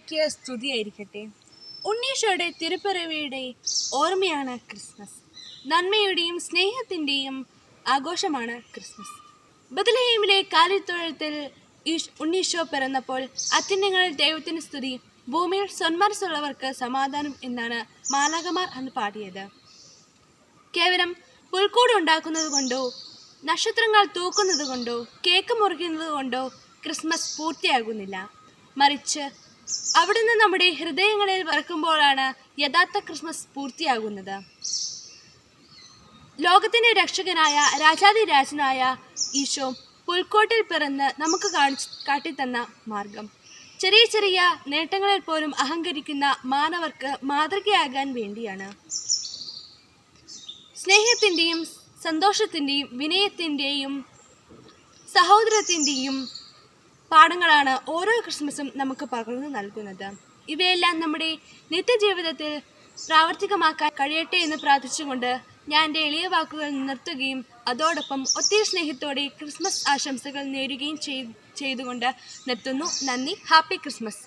മിശിഹായ്ക്ക് സ്തുതിയായിരിക്കട്ടെ. ഉണ്ണീശോയുടെ തിരുപ്പിറവിയുടെ ഓർമ്മയാണ് ക്രിസ്മസ്. നന്മയുടെയും സ്നേഹത്തിന്റെയും ആഘോഷമാണ് ക്രിസ്മസ്. ബദലഹീമിലെ കാലിത്തൊഴുത്തിൽ ഈശ് ഉണ്ണീഷോ പിറന്നപ്പോൾ അത്യന്യങ്ങളിൽ ദൈവത്തിന് സ്തുതി ഭൂമിയിൽ സന്മനസ്സുള്ളവർക്ക് സമാധാനം എന്നാണ് മാലാകമാർ അന്ന് പാടിയത്. കേവലം പുൽക്കൂട് ഉണ്ടാക്കുന്നത് കൊണ്ടോ നക്ഷത്രങ്ങൾ തൂക്കുന്നത് കൊണ്ടോ കേക്ക് മുറിക്കുന്നത് കൊണ്ടോ ക്രിസ്മസ് പൂർത്തിയാകുന്നില്ല. മറിച്ച് അവിടുന്ന് നമ്മുടെ ഹൃദയങ്ങളിൽ വറക്കുമ്പോഴാണ് യഥാർത്ഥ ക്രിസ്മസ് പൂർത്തിയാകുന്നത്. ലോകത്തിന്റെ രക്ഷകനായ രാജാതിരാജനായ ഈശോ പുൽക്കോട്ടിൽ പിറന്ന് നമുക്ക് കാണിച്ച് കാട്ടിത്തന്ന മാർഗം. ചെറിയ ചെറിയ നേട്ടങ്ങളിൽ പോലും അഹങ്കരിക്കുന്ന മാനവർക്ക് മാതൃകയാകാൻ വേണ്ടിയാണ്. സ്നേഹത്തിന്റെയും സന്തോഷത്തിന്റെയും വിനയത്തിന്റെയും സഹോദരത്തിന്റെയും പാഠങ്ങളാണ് ഓരോ ക്രിസ്മസും നമുക്ക് പകർന്നു നൽകുന്നത്. ഇവയെല്ലാം നമ്മുടെ നിത്യജീവിതത്തിൽ പ്രാവർത്തികമാക്കാൻ കഴിയട്ടെ എന്ന് പ്രാർത്ഥിച്ചുകൊണ്ട് ഞാൻ എന്റെ എളിയ വാക്കുകൾ നിർത്തുകയും അതോടൊപ്പം ഒത്തിരി സ്നേഹത്തോടെ ക്രിസ്മസ് ആശംസകൾ നേരുകയും ചെയ് ചെയ്തുകൊണ്ട് നിർത്തുന്നു. നന്ദി. Happy Christmas.